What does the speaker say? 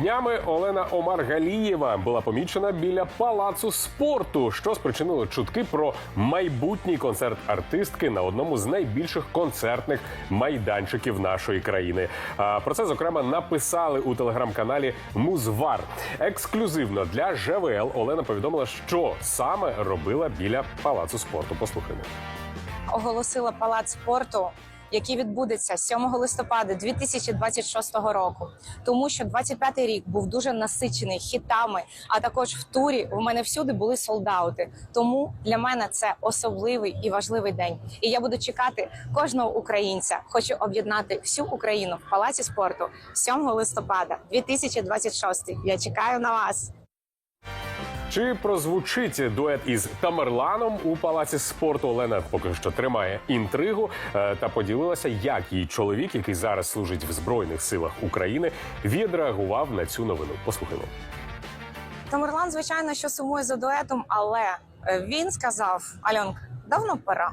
Днями Олена Омаргалієва була помічена біля палацу спорту, що спричинило чутки про майбутній концерт артистки на одному з найбільших концертних майданчиків нашої країни. Про це зокрема написали у телеграм-каналі Музвар. Ексклюзивно для ЖВЛ Олена повідомила, що саме робила біля палацу спорту. Послухаймо. оголосила палац спорту, який відбудеться 7 листопада 2026 року. Тому що 25-й рік був дуже насичений хітами, а також в турі в мене всюди були солдаути. Тому для мене це особливий і важливий день. І я буду чекати кожного українця. Хочу об'єднати всю Україну в палаці спорту 7 листопада 2026. Я чекаю на вас. Чи прозвучить дует із Тамерланом у палаці спорту? Олена поки що тримає інтригу е, та поділилася, як її чоловік, який зараз служить в збройних силах України, відреагував на цю новину. Послухаймо. Тамерлан, звичайно, що сумує за дуетом, але е, він сказав: Альонка, давно пора.